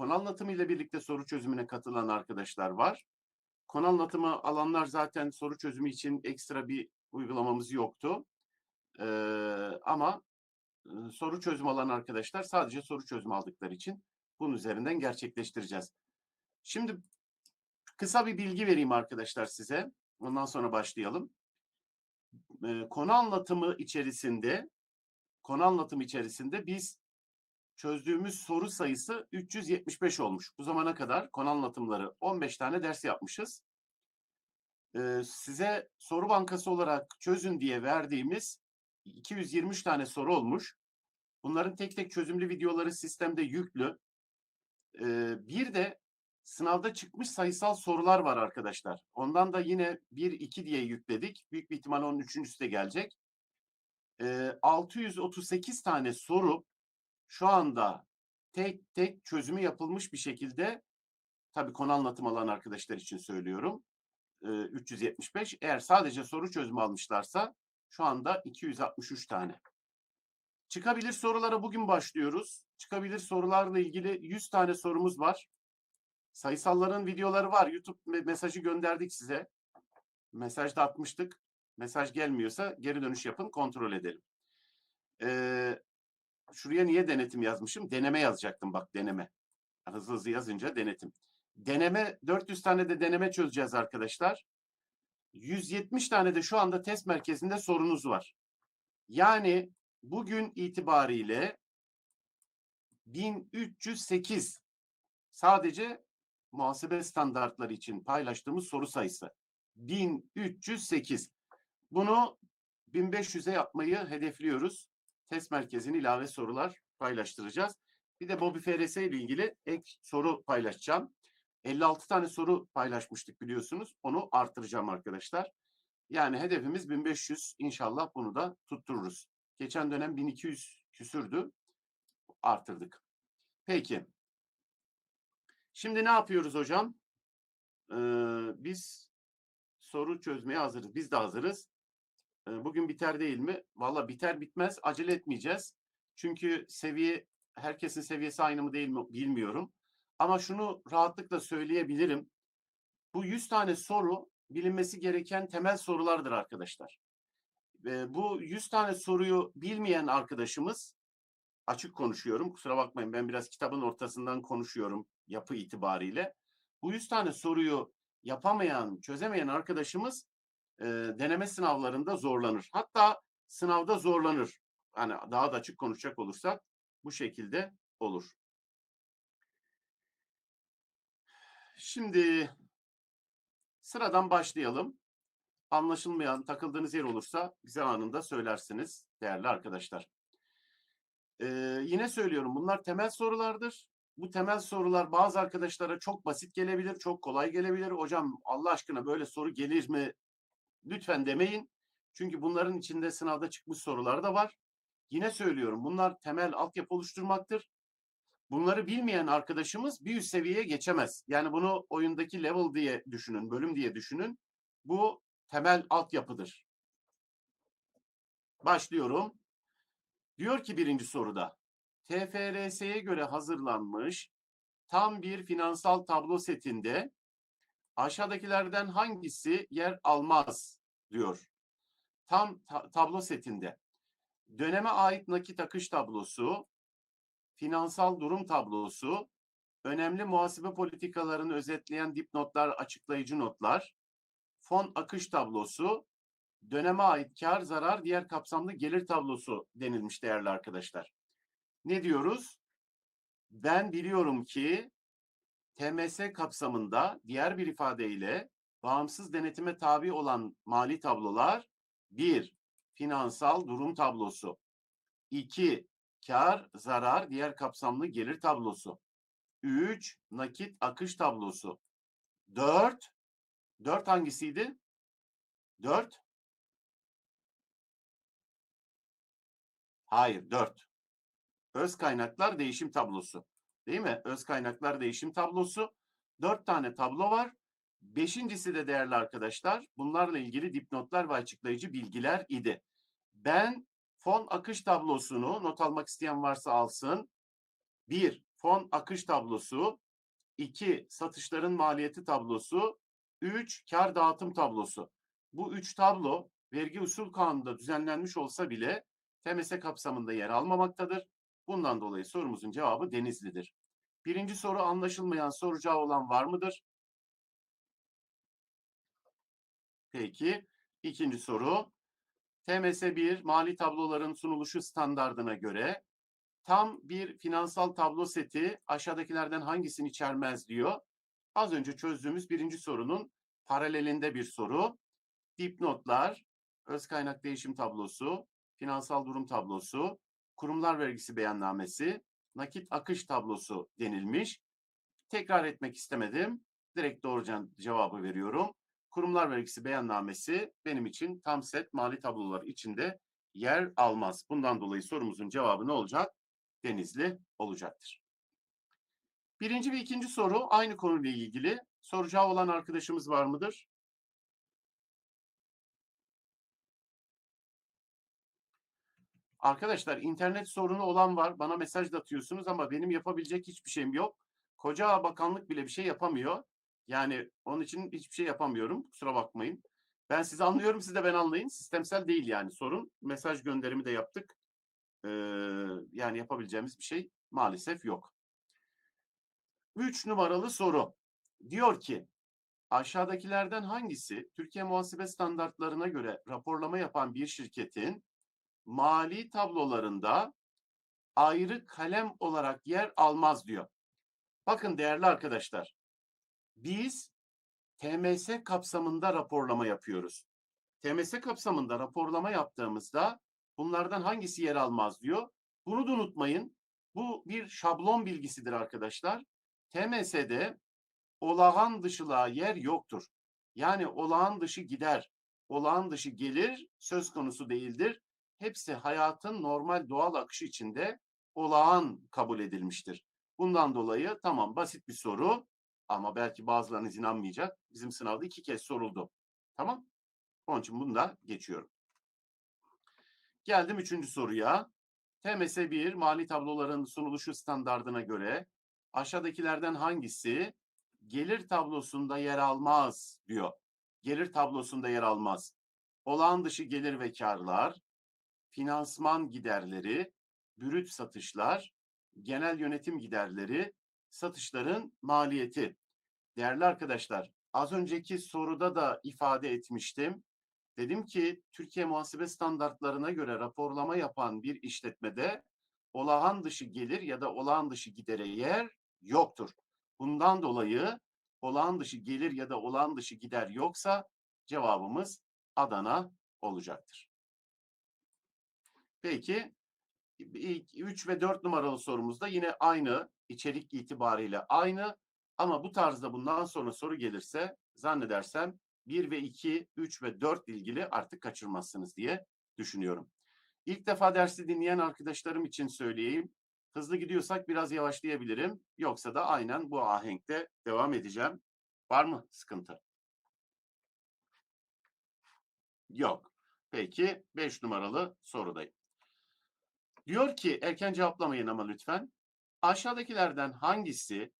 konu anlatımı ile birlikte soru çözümüne katılan arkadaşlar var. Konu anlatımı alanlar zaten soru çözümü için ekstra bir uygulamamız yoktu. Ee, ama soru çözüm alan arkadaşlar sadece soru çözümü aldıkları için bunun üzerinden gerçekleştireceğiz. Şimdi kısa bir bilgi vereyim arkadaşlar size. Ondan sonra başlayalım. Ee, konu anlatımı içerisinde konu anlatımı içerisinde biz çözdüğümüz soru sayısı 375 olmuş. Bu zamana kadar konu anlatımları 15 tane ders yapmışız. Ee, size soru bankası olarak çözün diye verdiğimiz 223 tane soru olmuş. Bunların tek tek çözümlü videoları sistemde yüklü. Ee, bir de sınavda çıkmış sayısal sorular var arkadaşlar. Ondan da yine 1-2 diye yükledik. Büyük bir ihtimal onun üçüncüsü de gelecek. Ee, 638 tane soru şu anda tek tek çözümü yapılmış bir şekilde tabii konu anlatım alan arkadaşlar için söylüyorum. e, 375. Eğer sadece soru çözümü almışlarsa şu anda 263 tane. Çıkabilir sorulara bugün başlıyoruz. Çıkabilir sorularla ilgili 100 tane sorumuz var. Sayısalların videoları var. YouTube me- mesajı gönderdik size. Mesaj da atmıştık. Mesaj gelmiyorsa geri dönüş yapın, kontrol edelim. Ee, şuraya niye denetim yazmışım? Deneme yazacaktım bak deneme. Hızlı hızlı yazınca denetim. Deneme 400 tane de deneme çözeceğiz arkadaşlar. 170 tane de şu anda test merkezinde sorunuz var. Yani bugün itibariyle 1308 sadece muhasebe standartları için paylaştığımız soru sayısı. 1308. Bunu 1500'e yapmayı hedefliyoruz. Test merkezine ilave sorular paylaştıracağız. Bir de Bobby FRS ile ilgili ek soru paylaşacağım. 56 tane soru paylaşmıştık biliyorsunuz. Onu artıracağım arkadaşlar. Yani hedefimiz 1500. İnşallah bunu da tuttururuz. Geçen dönem 1200 küsürdü. Artırdık. Peki. Şimdi ne yapıyoruz hocam? Ee, biz soru çözmeye hazırız. Biz de hazırız. Bugün biter değil mi? Valla biter bitmez acele etmeyeceğiz. Çünkü seviye herkesin seviyesi aynı mı değil mi bilmiyorum. Ama şunu rahatlıkla söyleyebilirim. Bu 100 tane soru bilinmesi gereken temel sorulardır arkadaşlar. Ve bu 100 tane soruyu bilmeyen arkadaşımız açık konuşuyorum. Kusura bakmayın ben biraz kitabın ortasından konuşuyorum yapı itibariyle. Bu 100 tane soruyu yapamayan, çözemeyen arkadaşımız e, deneme sınavlarında zorlanır. Hatta sınavda zorlanır. Hani daha da açık konuşacak olursak bu şekilde olur. Şimdi sıradan başlayalım. Anlaşılmayan, takıldığınız yer olursa bize anında söylersiniz değerli arkadaşlar. Ee, yine söylüyorum bunlar temel sorulardır. Bu temel sorular bazı arkadaşlara çok basit gelebilir, çok kolay gelebilir. Hocam Allah aşkına böyle soru gelir mi? Lütfen demeyin. Çünkü bunların içinde sınavda çıkmış sorular da var. Yine söylüyorum bunlar temel altyapı oluşturmaktır. Bunları bilmeyen arkadaşımız bir üst seviyeye geçemez. Yani bunu oyundaki level diye düşünün, bölüm diye düşünün. Bu temel altyapıdır. Başlıyorum. Diyor ki birinci soruda TFRS'ye göre hazırlanmış tam bir finansal tablo setinde aşağıdakilerden hangisi yer almaz diyor. Tam ta- tablo setinde döneme ait nakit akış tablosu, finansal durum tablosu, önemli muhasebe politikalarını özetleyen dipnotlar, açıklayıcı notlar, fon akış tablosu, döneme ait kar, zarar, diğer kapsamlı gelir tablosu denilmiş değerli arkadaşlar. Ne diyoruz? Ben biliyorum ki TMS kapsamında diğer bir ifadeyle bağımsız denetime tabi olan mali tablolar bir finansal durum tablosu. 2. Kar, zarar, diğer kapsamlı gelir tablosu. 3. Nakit akış tablosu. 4. 4 hangisiydi? 4. Hayır, 4. Öz kaynaklar değişim tablosu. Değil mi? Öz kaynaklar değişim tablosu. 4 tane tablo var. Beşincisi de değerli arkadaşlar bunlarla ilgili dipnotlar ve açıklayıcı bilgiler idi. Ben fon akış tablosunu not almak isteyen varsa alsın. Bir, fon akış tablosu, 2 satışların maliyeti tablosu, 3 kar dağıtım tablosu. Bu üç tablo vergi usul kanununda düzenlenmiş olsa bile TMS kapsamında yer almamaktadır. Bundan dolayı sorumuzun cevabı Denizli'dir. Birinci soru anlaşılmayan soracağı olan var mıdır? Peki. ikinci soru. TMS 1 mali tabloların sunuluşu standardına göre tam bir finansal tablo seti aşağıdakilerden hangisini içermez diyor. Az önce çözdüğümüz birinci sorunun paralelinde bir soru. Dipnotlar, öz kaynak değişim tablosu, finansal durum tablosu, kurumlar vergisi beyannamesi, nakit akış tablosu denilmiş. Tekrar etmek istemedim. Direkt doğru cevabı veriyorum. Kurumlar vergisi beyannamesi benim için tam set mali tablolar içinde yer almaz. Bundan dolayı sorumuzun cevabı ne olacak? Denizli olacaktır. Birinci ve ikinci soru aynı konuyla ilgili. Soracağı olan arkadaşımız var mıdır? Arkadaşlar internet sorunu olan var. Bana mesaj da atıyorsunuz ama benim yapabilecek hiçbir şeyim yok. Koca bakanlık bile bir şey yapamıyor. Yani onun için hiçbir şey yapamıyorum. Kusura bakmayın. Ben sizi anlıyorum, siz de ben anlayın. Sistemsel değil yani sorun. Mesaj gönderimi de yaptık. Ee, yani yapabileceğimiz bir şey maalesef yok. Üç numaralı soru. Diyor ki, aşağıdakilerden hangisi Türkiye muhasebe standartlarına göre raporlama yapan bir şirketin mali tablolarında ayrı kalem olarak yer almaz diyor. Bakın değerli arkadaşlar, biz TMS kapsamında raporlama yapıyoruz. TMS kapsamında raporlama yaptığımızda bunlardan hangisi yer almaz diyor. Bunu da unutmayın. Bu bir şablon bilgisidir arkadaşlar. TMS'de olağan dışılığa yer yoktur. Yani olağan dışı gider, olağan dışı gelir söz konusu değildir hepsi hayatın normal doğal akışı içinde olağan kabul edilmiştir. Bundan dolayı tamam basit bir soru ama belki bazılarınız inanmayacak. Bizim sınavda iki kez soruldu. Tamam? Onun için bunu da geçiyorum. Geldim üçüncü soruya. TMS 1 mali tabloların sunuluşu standardına göre aşağıdakilerden hangisi gelir tablosunda yer almaz diyor. Gelir tablosunda yer almaz. Olağan dışı gelir ve karlar, finansman giderleri, bürüt satışlar, genel yönetim giderleri, satışların maliyeti. Değerli arkadaşlar, az önceki soruda da ifade etmiştim. Dedim ki Türkiye muhasebe standartlarına göre raporlama yapan bir işletmede olağan dışı gelir ya da olağan dışı gidere yer yoktur. Bundan dolayı olağan dışı gelir ya da olağan dışı gider yoksa cevabımız Adana olacaktır. Peki 3 ve 4 numaralı sorumuzda yine aynı içerik itibariyle aynı ama bu tarzda bundan sonra soru gelirse zannedersem 1 ve 2, 3 ve 4 ilgili artık kaçırmazsınız diye düşünüyorum. İlk defa dersi dinleyen arkadaşlarım için söyleyeyim. Hızlı gidiyorsak biraz yavaşlayabilirim. Yoksa da aynen bu ahenkte devam edeceğim. Var mı sıkıntı? Yok. Peki 5 numaralı sorudayım. Diyor ki erken cevaplamayın ama lütfen. Aşağıdakilerden hangisi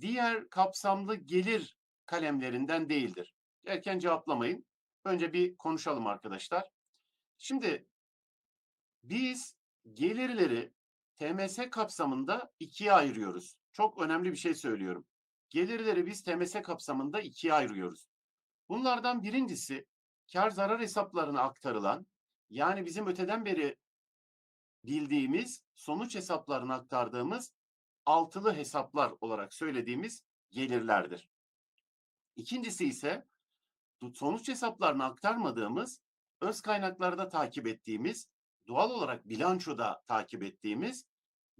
diğer kapsamlı gelir kalemlerinden değildir? Erken cevaplamayın. Önce bir konuşalım arkadaşlar. Şimdi biz gelirleri TMS kapsamında ikiye ayırıyoruz. Çok önemli bir şey söylüyorum. Gelirleri biz TMS kapsamında ikiye ayırıyoruz. Bunlardan birincisi kar zarar hesaplarına aktarılan yani bizim öteden beri bildiğimiz sonuç hesaplarına aktardığımız altılı hesaplar olarak söylediğimiz gelirlerdir. İkincisi ise sonuç hesaplarına aktarmadığımız öz kaynaklarda takip ettiğimiz doğal olarak bilançoda takip ettiğimiz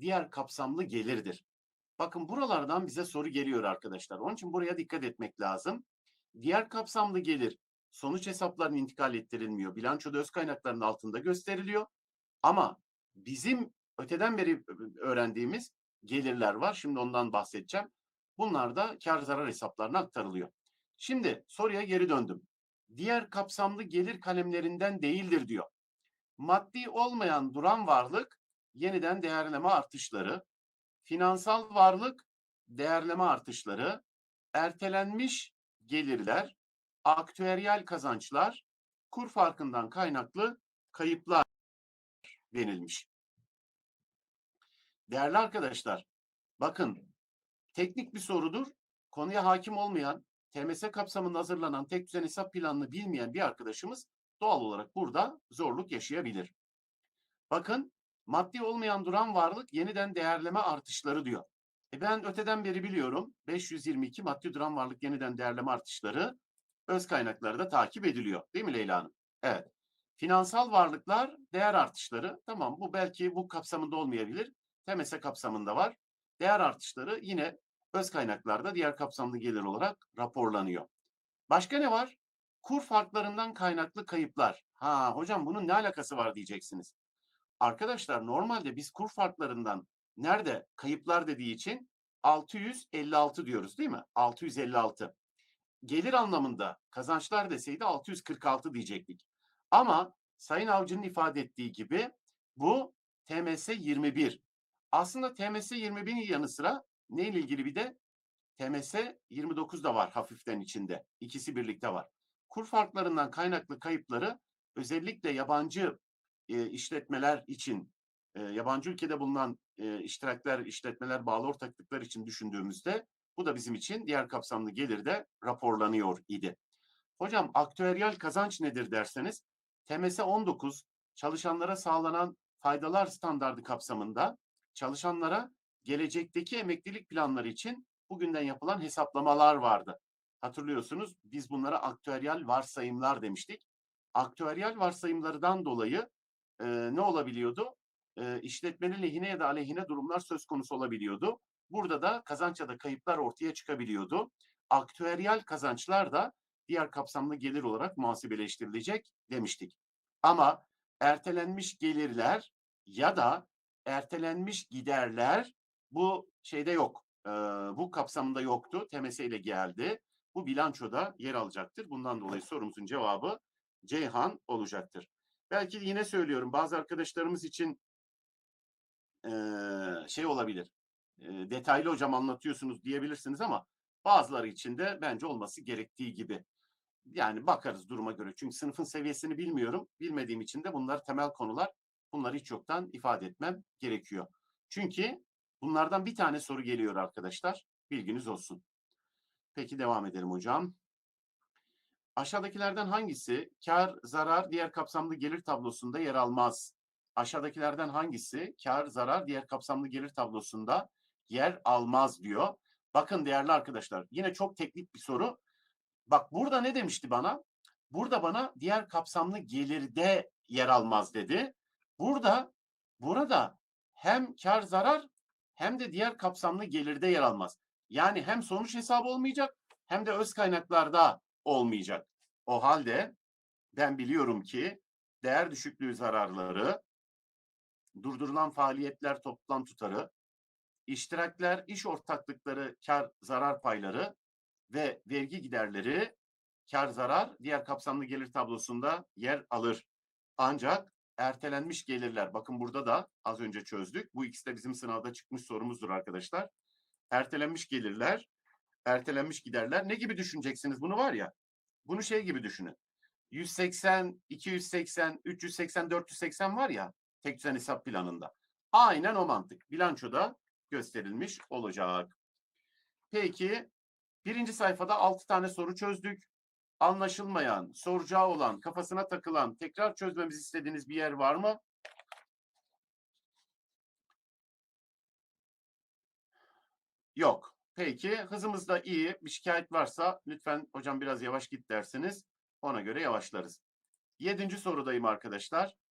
diğer kapsamlı gelirdir. Bakın buralardan bize soru geliyor arkadaşlar. Onun için buraya dikkat etmek lazım. Diğer kapsamlı gelir sonuç hesaplarına intikal ettirilmiyor. Bilançoda öz kaynakların altında gösteriliyor. Ama bizim öteden beri öğrendiğimiz gelirler var. Şimdi ondan bahsedeceğim. Bunlar da kar zarar hesaplarına aktarılıyor. Şimdi soruya geri döndüm. Diğer kapsamlı gelir kalemlerinden değildir diyor. Maddi olmayan duran varlık yeniden değerleme artışları, finansal varlık değerleme artışları, ertelenmiş gelirler, aktüeryal kazançlar, kur farkından kaynaklı kayıplar denilmiş. Değerli arkadaşlar, bakın teknik bir sorudur. Konuya hakim olmayan, TMS kapsamında hazırlanan tek düzen hesap planını bilmeyen bir arkadaşımız doğal olarak burada zorluk yaşayabilir. Bakın maddi olmayan duran varlık yeniden değerleme artışları diyor. E ben öteden beri biliyorum 522 maddi duran varlık yeniden değerleme artışları öz kaynakları da takip ediliyor. Değil mi Leyla Hanım? Evet. Finansal varlıklar değer artışları. Tamam bu belki bu kapsamında olmayabilir. TMS kapsamında var. Değer artışları yine öz kaynaklarda diğer kapsamlı gelir olarak raporlanıyor. Başka ne var? Kur farklarından kaynaklı kayıplar. Ha hocam bunun ne alakası var diyeceksiniz. Arkadaşlar normalde biz kur farklarından nerede kayıplar dediği için 656 diyoruz değil mi? 656. Gelir anlamında kazançlar deseydi 646 diyecektik. Ama Sayın Avcı'nın ifade ettiği gibi bu TMS 21. Aslında TMS 21'in yanı sıra neyle ilgili bir de TMS 29 da var hafiften içinde. İkisi birlikte var. Kur farklarından kaynaklı kayıpları özellikle yabancı e, işletmeler için, e, yabancı ülkede bulunan e, iştirakler, işletmeler, bağlı ortaklıklar için düşündüğümüzde bu da bizim için diğer kapsamlı gelirde raporlanıyor idi. Hocam aktüeryal kazanç nedir derseniz TMS 19 çalışanlara sağlanan faydalar standardı kapsamında çalışanlara gelecekteki emeklilik planları için bugünden yapılan hesaplamalar vardı. Hatırlıyorsunuz biz bunlara aktüeryal varsayımlar demiştik. Aktüeryal varsayımlardan dolayı e, ne olabiliyordu? E, işletmenin lehine ya da aleyhine durumlar söz konusu olabiliyordu. Burada da kazanç ya da kayıplar ortaya çıkabiliyordu. Aktüeryal kazançlar da diğer kapsamlı gelir olarak muhasebeleştirilecek demiştik. Ama ertelenmiş gelirler ya da ertelenmiş giderler bu şeyde yok. E, bu kapsamında yoktu. TMS ile geldi. Bu bilançoda yer alacaktır. Bundan dolayı sorumuzun cevabı Ceyhan olacaktır. Belki yine söylüyorum bazı arkadaşlarımız için e, şey olabilir. E, detaylı hocam anlatıyorsunuz diyebilirsiniz ama bazıları için de bence olması gerektiği gibi. Yani bakarız duruma göre. Çünkü sınıfın seviyesini bilmiyorum. Bilmediğim için de bunlar temel konular. Bunları hiç yoktan ifade etmem gerekiyor. Çünkü bunlardan bir tane soru geliyor arkadaşlar. Bilginiz olsun. Peki devam edelim hocam. Aşağıdakilerden hangisi kar, zarar, diğer kapsamlı gelir tablosunda yer almaz? Aşağıdakilerden hangisi kar, zarar, diğer kapsamlı gelir tablosunda yer almaz diyor. Bakın değerli arkadaşlar yine çok teknik bir soru. Bak burada ne demişti bana? Burada bana diğer kapsamlı gelirde yer almaz dedi. Burada burada hem kar zarar hem de diğer kapsamlı gelirde yer almaz. Yani hem sonuç hesabı olmayacak hem de öz kaynaklarda olmayacak. O halde ben biliyorum ki değer düşüklüğü zararları, durdurulan faaliyetler toplam tutarı, iştirakler, iş ortaklıkları, kar zarar payları ve vergi giderleri kar zarar diğer kapsamlı gelir tablosunda yer alır. Ancak ertelenmiş gelirler, bakın burada da az önce çözdük. Bu ikisi de bizim sınavda çıkmış sorumuzdur arkadaşlar. Ertelenmiş gelirler, ertelenmiş giderler. Ne gibi düşüneceksiniz bunu var ya? Bunu şey gibi düşünün. 180, 280, 380, 480 var ya tek düzen hesap planında. Aynen o mantık. Bilançoda gösterilmiş olacak. Peki birinci sayfada 6 tane soru çözdük. Anlaşılmayan, soracağı olan, kafasına takılan, tekrar çözmemizi istediğiniz bir yer var mı? Yok. Peki hızımız da iyi. Bir şikayet varsa lütfen hocam biraz yavaş git dersiniz. Ona göre yavaşlarız. Yedinci sorudayım arkadaşlar.